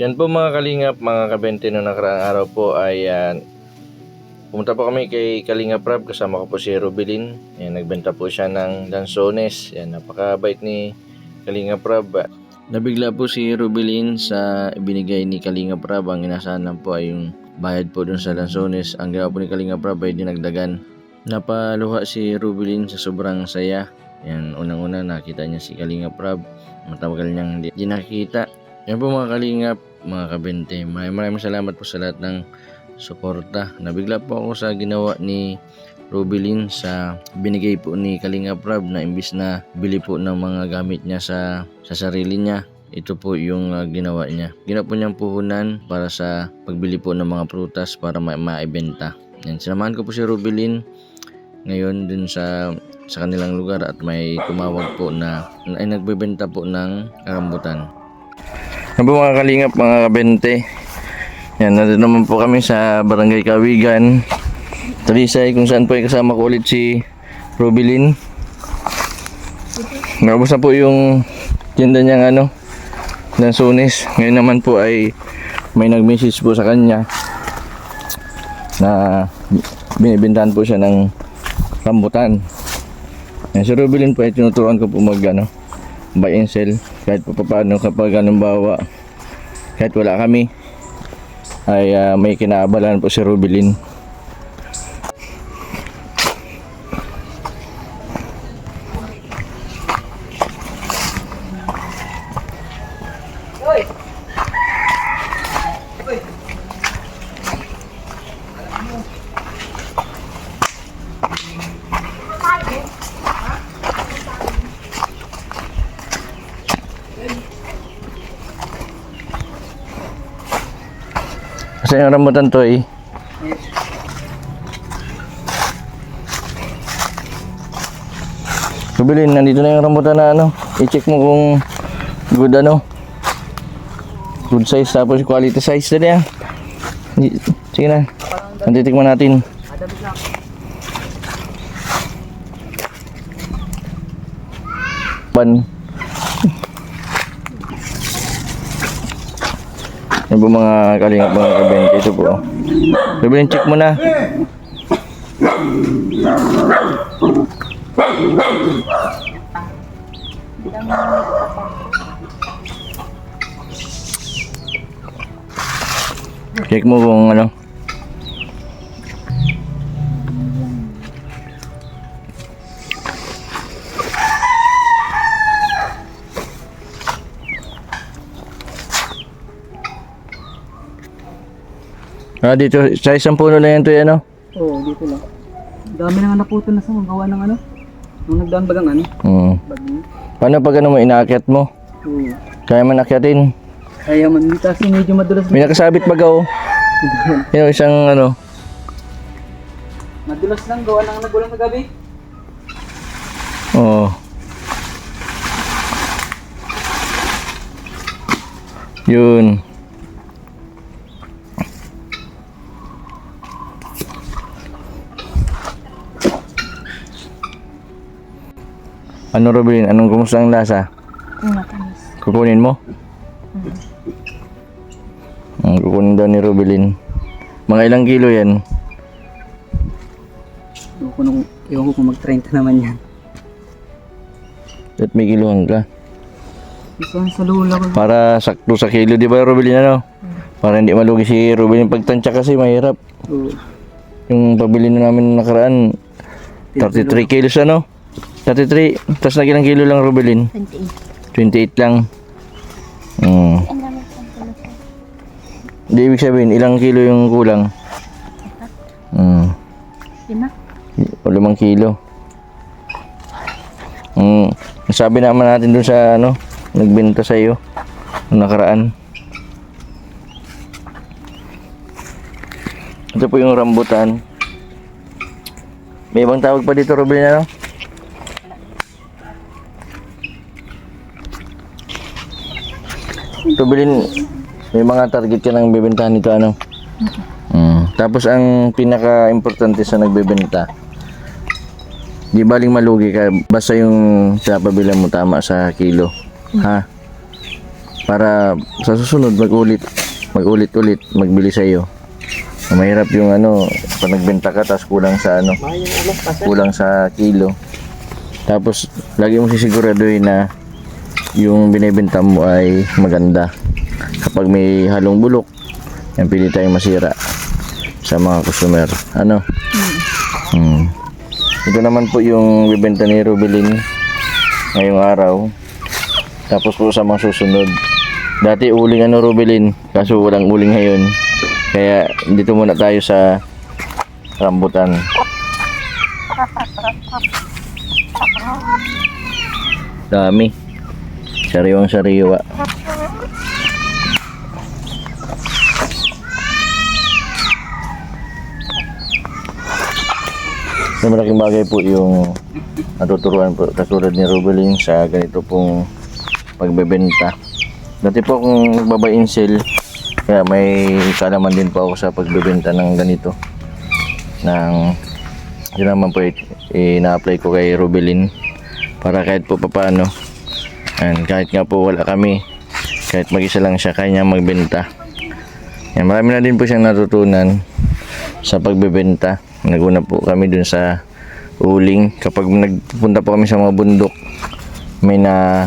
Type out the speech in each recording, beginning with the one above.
Yan po mga kalingap, mga kabente no nakaraang araw po ay ah, pumunta po kami kay Kalingap Rab kasama ko po si Rubilin. Yan, nagbenta po siya ng lansones. Yan, napakabait ni Kalingap Rab. Nabigla po si Rubilin sa binigay ni Kalingap Rab. Ang inasahan lang po ay yung bayad po dun sa lansones. Ang ginawa po ni Kalingap Rab ay dinagdagan. Napaluha si Rubilin sa sobrang saya. Yan, unang-una nakita niya si Kalingap Rab. Matawagal niyang hindi nakikita. Yan po mga Kalingap, mga kabente. Maraming maraming salamat po sa lahat ng suporta. Nabigla po ako sa ginawa ni Rubilin sa binigay po ni Kalingap Rab na imbis na bili po ng mga gamit niya sa, sa sarili niya. Ito po yung ah, ginawa niya. Ginawa po niyang puhunan para sa pagbili po ng mga prutas para ma- maibenta. Yan, sinamahan ko po si Rubilin ngayon dun sa sa kanilang lugar at may tumawag po na ay nagbebenta po ng karambutan. Yan po mga kalingap, mga kabente. Yan, nandito naman po kami sa Barangay Kawigan. Talisay kung saan po ay kasama ko ulit si Rubilin. Naubos na po yung tinda niyang ano, lansones. Ngayon naman po ay may nag-message po sa kanya na binibintahan po siya ng rambutan. Yan, si Rubilin po ay tinuturuan ko po mag ano, buy and sell kahit pa paano kapag anong bawa kahit wala kami ay ah, may kinaabalan po si Rubilin. Kasi yung rambutan to eh. Rubilin, nandito na yung rambutan na ano. I-check mo kung good ano. Good size tapos quality size na yan. Sige na. Nantitikman natin. Pan. Yan po mga kalingap mga kabente. Ito po. Rubilin, check mo na. Check mo kung ano. Ah, dito, sa isang puno na yan to ano? Oo, dito lang. Dami na nga naputol na sa mga gawa ng ano. Nung nagdaan bagang ano, Hmm. bagyo. Paano pag ano mo, inaakyat mo? Oo. Kaya man akyatin. Kaya man, dito kasi medyo madulas. May nakasabit baga oh. Yung isang ano. madulas lang gawa ng nagulang na gabi. Oo. Yun. Ano Robin? Anong kumusta ang lasa? Matamis. Kukunin mo? Mm, kukunin daw ni Rubilin. Mga ilang kilo yan? Ewan ko, nung, ewan ko kung mag-30 naman yan. At may kiluhan ka. Isa sa lula ko. Para sakto sa kilo, di ba Rubilin ano? Para hindi malugi si Rubilin. Pagtansya kasi mahirap. Oo. Yung pabili na namin nung nakaraan, 33 kilos ano? 33, tapos nag ilang kilo lang Rubilin? 28. 28 lang. Hmm. Ang dami pang tulog. Di ibig sabihin, ilang kilo yung kulang? Hmm. Lima? O limang kilo. Hmm. Sabi naman natin dun sa ano, nagbenta sa iyo nung nakaraan. Ito po yung rambutan. May ibang tawag pa dito, Ruben, ano? Ruben, may mga target ka nang bibentahan nito, ano? Mm. Tapos ang pinaka-importante sa nagbebenta, di baling malugi ka, basta yung sa pabila mo tama sa kilo. Ha? para sa susunod mag-ulit mag-ulit-ulit magbili sa iyo. Mahirap yung ano, pag nagbenta ka tapos kulang sa ano, kulang sa kilo. Tapos lagi mo sisiguraduhin na yung binibenta mo ay maganda. Kapag may halong bulok, yan pili tayong masira sa mga customer. Ano? Hmm. Ito naman po yung bibenta ni Rubilin ngayong araw. Tapos po sa mga susunod. Dati uling ano Rubilin, kaso walang uling ngayon. Kaya dito muna tayo sa rambutan. Dami. Sariwang sariwa. So, malaking bagay po yung natuturuan po katulad ni Rubelin sa ganito pong pagbebenta. Dati po akong nagbabay in sale, kaya may kalaman din po ako sa pagbebenta ng ganito. Nang yun naman po ina-apply ko kay Rubelin para kahit po papaano and kahit nga po wala kami kahit mag-isa lang siya kaya niya magbenta. Yan, marami na din po siyang natutunan sa pagbebenta. Naguna po kami dun sa uling. Kapag nagpunta po kami sa mga bundok may na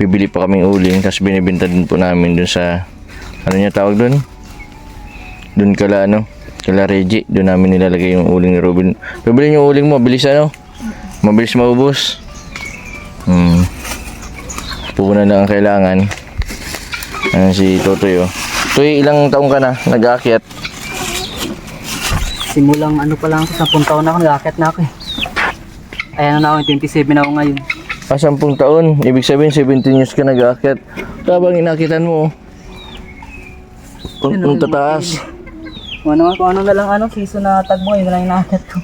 bibili po kaming uling. Tapos binibenta din po namin dun sa ano niya tawag dun? Dun kala ano kala Reggie. Dun namin nilalagay yung uling ni Robin Robin yung uling mo bilis ano? Mabilis maubos. Hmm puhunan lang ang kailangan Ayan si Totoy oh Toy ilang taong ka na nag-aakyat Simulang ano pa lang ako, 10 taon na ako, nag-akit na ako eh. Ayan na ako, 27 na ako ngayon. Ah, 10 taon. Ibig sabihin, 17 years ka nag-aakyat. Tabang inakitan mo. Kung, kung tataas. Ano, kung ano na lang ano, season na tagbo, yun na lang inaakit ko.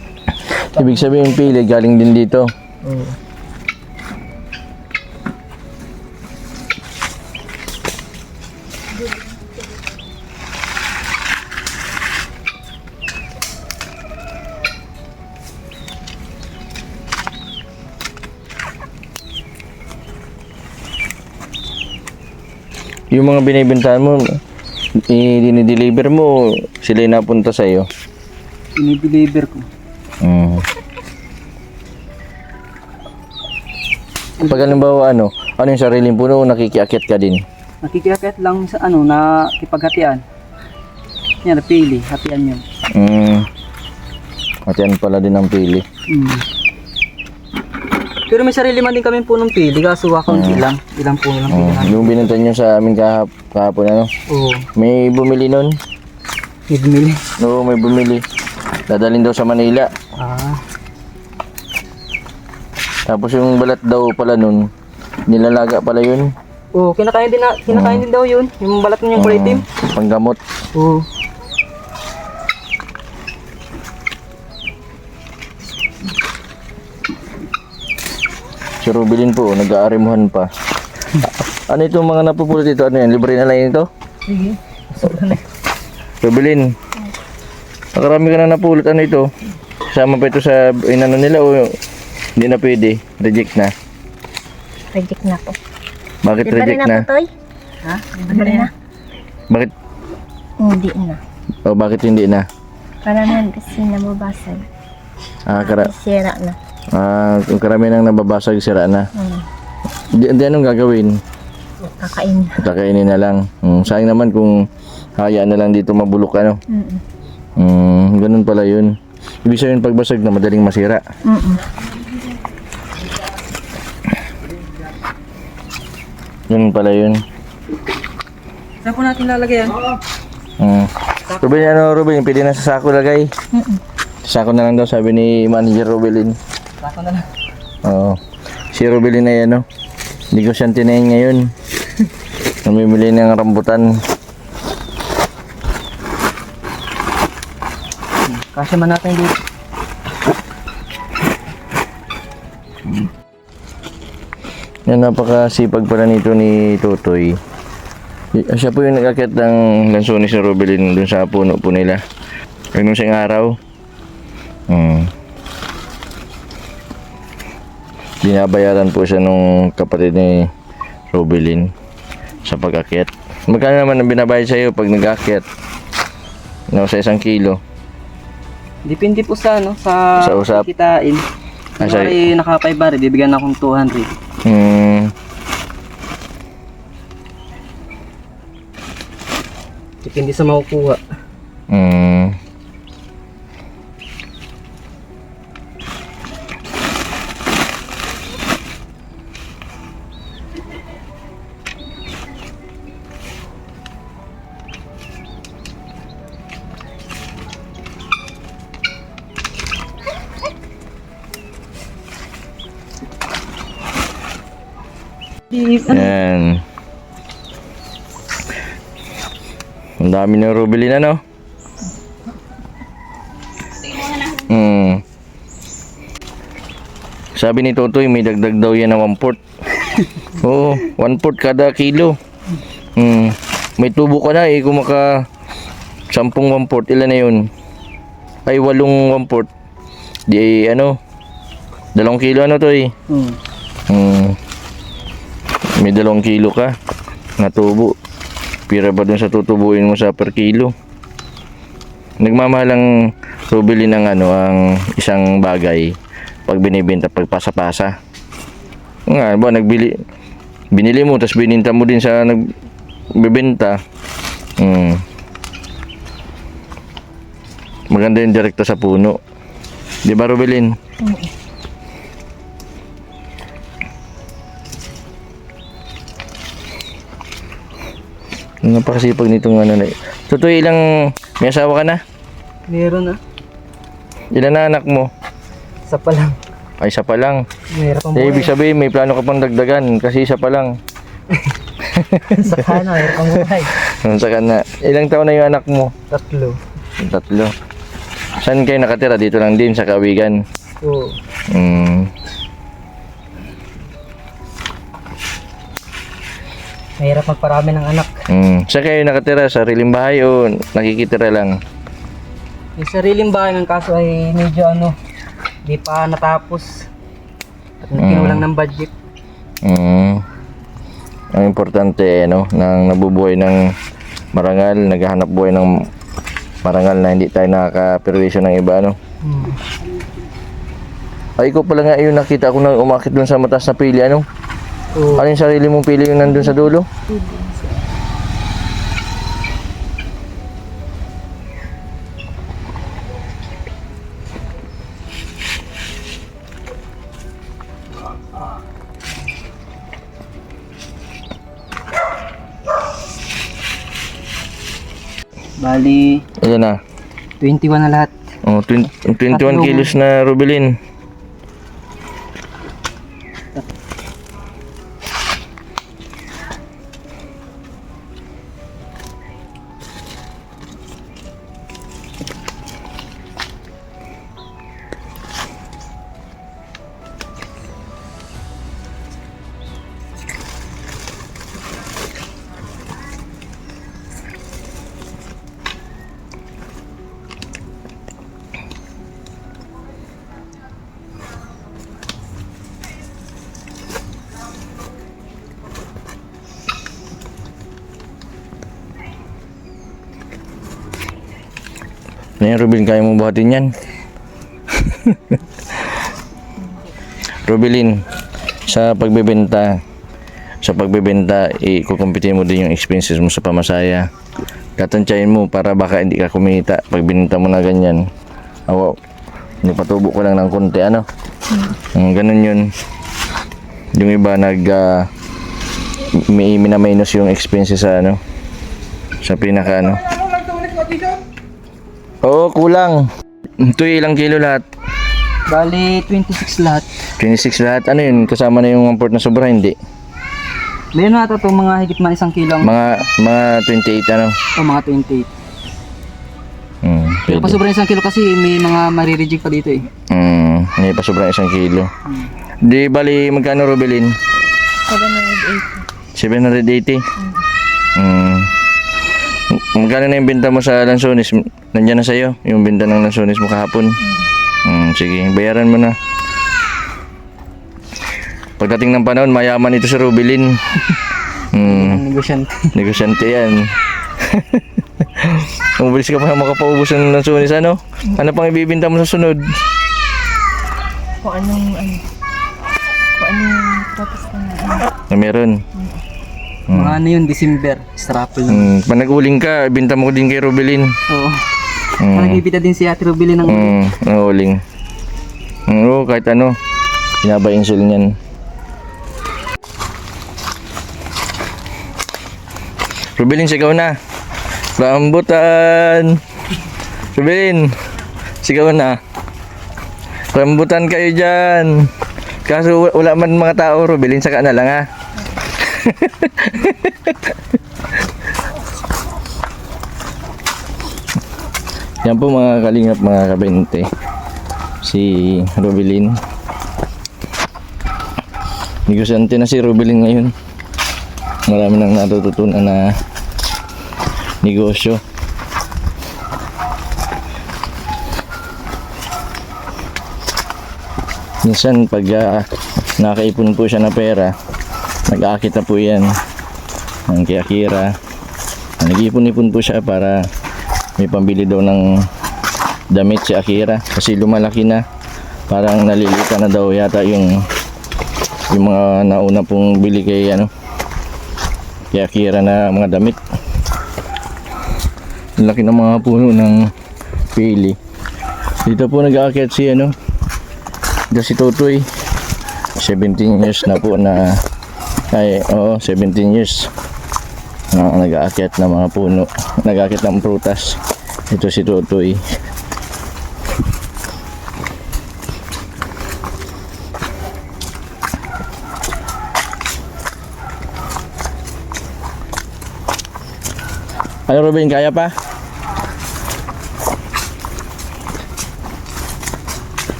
Ibig sabihin, pili, galing din dito. Oo. Yung mga binibentahan mo, i- dinideliver mo, sila yung napunta sa'yo. Inideliver ko. Mm. Pag halimbawa, ano, ano yung sariling puno, nakikiakit ka din. Nakikiakit lang sa ano, na kipaghatian. Yan, napili, hatian yun. Mm. At yan pala din ang pili. Mm. Pero may sarili man din kami punong pili, kaso kakunti lang. Ilang puno lang pili Mm. namin. Yung binenta nyo sa amin kahap, kahapon, ano, Oo, may bumili nun. may bumili. Oo, may bumili. Dadalhin daw sa Manila. Ah, Tapos yung balat daw pala nun, nilalaga pala yun. oo, kinakain din, na, kinakain din daw yun. Yung balat niyang kulay itim. Panggamot. Oo. Si Rubilin po, nag-aarimuhan pa. ano itong mga napupulot dito? Ano yan? Libre na lang ito? Sige. Na. Rubilin, nakarami ka na napulot. Ano ito? Sama pa ito sa inano nila o hindi na pwede? Reject na. Reject na po. Bakit rin reject na na? po, Toy? Ha? Ano rin na? Bakit? Hindi na. O bakit hindi na? Karamihan kasi nababasag. Ah, kara Sira na. Ah, kung karami nang nababasag, sira na. Hmm. Di, di anong gagawin? Kakain. Kakainin na lang. Hmm, sayang naman kung hayaan na lang dito mabulok ano. Mm-mm. Hmm, ganun pala yun. Ibig sabihin pagbasag na madaling masira. Mm-mm. Ganun pala yun. Saan po natin lalagay yan? Hmm. Ruben, ano Ruben, pwede na sa sako lagay. Sa sako na lang daw, sabi ni Manager Rubelin. Sako na lang. Oo. Si Rubelin na yan, no? Hindi ko siya tinayin ngayon. Namimili ng rambutan. Kasya man natin dito. Yan, napakasipag pala nito ni Totoy. Siya po yung nag-akit ng lansones ni Robelin dun sa puno po nila. Pag nung siyang araw. Hmm. Binabayaran po siya nung kapatid ni Robelin. sa pag-akyat. Magkano naman ang binabayad sa'yo pag nag-akyat? No, sa isang kilo. Depende po sa ano, sa, Sa usap. kitain. Ah, sa- Kunwari, naka 5 bar, bibigyan akong 200. Hmm. Depende sa makukuha. Hmm. Yan. Ang dami ng Rubelin ano? Hmm. Sabi ni Totoy, may dagdag daw yan na 1 port. Oo, 1 port kada kilo. Hmm. May tubo ka na eh, kung maka 10 1 port, ilan na yun? Ay, 8 1 port. Di ano, 2 kilo ano to eh. Hmm. Hmm. May dalawang kilo ka na tubo. Pira ba dun sa tutubuin mo sa per kilo? Nagmamahal ang rubili ng ano ang isang bagay pag binibenta pag pasa-pasa. Nga ba nagbili binili mo tapos bininta mo din sa nagbebenta. Hmm. Maganda yung direkta sa puno. Di ba Rubelin? Napakasipag nitong ano na. Totoo ilang may asawa ka na? Meron ah. Ilan na anak mo? Isa pa lang. Ay, isa pa lang. Mahirap ang Eh, ibig sabihin, may plano ka pang dagdagan kasi isa pa lang. sa kana, mahirap ang buhay. Saka na. Ilang taon na yung anak mo? Tatlo. Tatlo. Saan kayo nakatira? Dito lang din sa Kawigan. Oo. Hmm. Mahirap magparami ng anak. Hmm. Saan kayo nakatira? Sa riling bahay o nakikitira lang? Yung sariling bahay ng kaso ay medyo ano, di pa natapos. At kinulang ng budget. Hmm. Ang importante eh, no, nang nabubuhay ng marangal, naghahanap buhay ng marangal na hindi tayo nakaka-perwisyo ng iba, no? Hmm. Ay, ko pala nga yung nakita ko na umakit dun sa mataas na pili, ano? Oo. Ano yung sarili mong pili yung nandun sa dulo? Bali, Ayan na. 21 na lahat. Oh, 20, 21 Tatlong- kilos na rubelin. Yan, Rubelin? Kaya mo buhatin yan? Rubelin, sa pagbebenta, sa pagbebenta, ikukumpitin mo din yung expenses mo sa pamasaya. Tatantyayin mo para baka hindi ka kumita pag bininta mo na ganyan. Awa, nipatubo ko lang ng konti, ano? Mm, ganun yun. Yung iba nag ah, may minaminus yung expenses sa ano sa pinaka ano. Oo, kulang. Ito ilang kilo lahat. Bali, 26 lahat. 26 lahat. Ano yun? Kasama na yung 1 port na sobra, hindi. Meron na ito mga higit man isang kilo ang Mga, mga 28 ano. o mga 28. Hmm, Pero pa pwede. sobrang isang kilo kasi may mga marireject pa dito eh. Hmm, hindi pa sobrang isang kilo. Di bali, magkano Rubelin? 780. Hmm. Magkano na yung benta mo sa Lansones? Nandiyan na sa'yo, yung benta ng Lansones mo kahapon. Hmm, sige, bayaran mo na. Pagdating ng panahon, mayaman ito si Rubilin. Hmm. Negosyante. Negosyante yan. Mabilis ka pa makapaubos ng lansones ano? Ano pang ibibinta mo sa sunod? Kung anong, ano, kung anong purpose ka na, ano. Na meron. Mga ano yun, December. Strapple lang. Hmm. Pag nag-uling ka, ibinta mo din kay Robelin. Oo. Hmm. Nagibita din si Ate Rubili ng Hmm. Nag-uling. Hmm, Oo, kahit ano. Pinaba insul niyan. Robelin, sigaw na. Rambutan. Robelin, sigaw na. Rambutan kayo dyan. Kaso wa- wala man mga tao, Robelin, saka na lang ha. Yan po mga kalingap, mga kabente. Si Robelin. Negosyante na si Robelin ngayon. Marami nang natututunan na negosyo. Minsan pag ah, nakaipon po siya ng pera, nag-aakit na po yan ng kay Akira. Nag-ipon-ipon po siya para may pambili daw ng damit si Akira kasi lumalaki na. Parang nalilita na daw yata yung yung mga nauna pong bili kay ano kay Akira na mga damit. Laki ng mga puno ng pili. Dito po nag-aakyat si ano dito si Tutoy 17 years na po na ay oo 17 years na nag-aakyat ng mga puno nag-aakyat ng prutas ito si Tutoy ano Ruben kaya pa?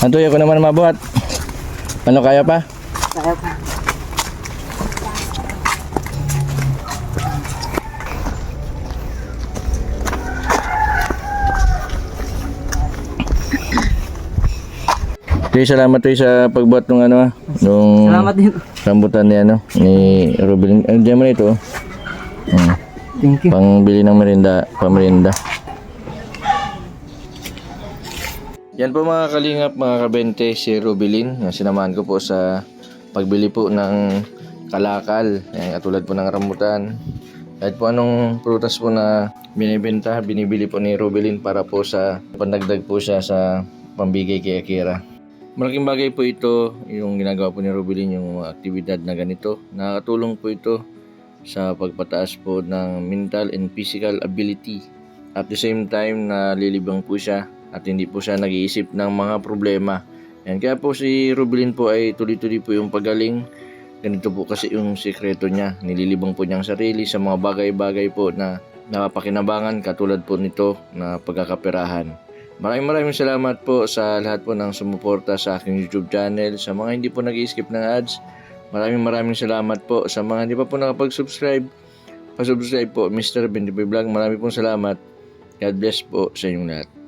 Antoy ako naman mabuhat ano kaya pa? Kaya pa. Tuy, salamat tuy sa pagbuhat ng ano, nung Salamat din. rambutan ni ano, ni Ruben. Ano diyan mo na ito? Hmm, Thank you. pangbili ng merinda, pamerinda. Yan po mga kalingap, mga kabente, si Rubilin. Yan, sinamahan ko po sa pagbili po ng kalakal. Yan, katulad po ng rambutan. Kahit po anong prutas po na binibenta, binibili po ni Rubilin para po sa pandagdag po siya sa pambigay kay Akira. Malaking bagay po ito, yung ginagawa po ni Rubilin, yung aktibidad na ganito. Nakakatulong po ito sa pagpataas po ng mental and physical ability. At the same time, nalilibang po siya at hindi po siya nag-iisip ng mga problema. Yan. Kaya po si Rubilin po ay tuloy-tuloy po yung pagaling. Ganito po kasi yung sikreto niya. Nililibang po niya ang sarili sa mga bagay-bagay po na napapakinabangan katulad po nito na pagkakaperahan. Maraming maraming salamat po sa lahat po ng sumuporta sa aking YouTube channel. Sa mga hindi po nag-skip ng ads, maraming maraming salamat po. Sa mga hindi pa po nakapag-subscribe, pa-subscribe po Mr. 25 Vlog. Maraming pong salamat. God bless po sa inyong lahat.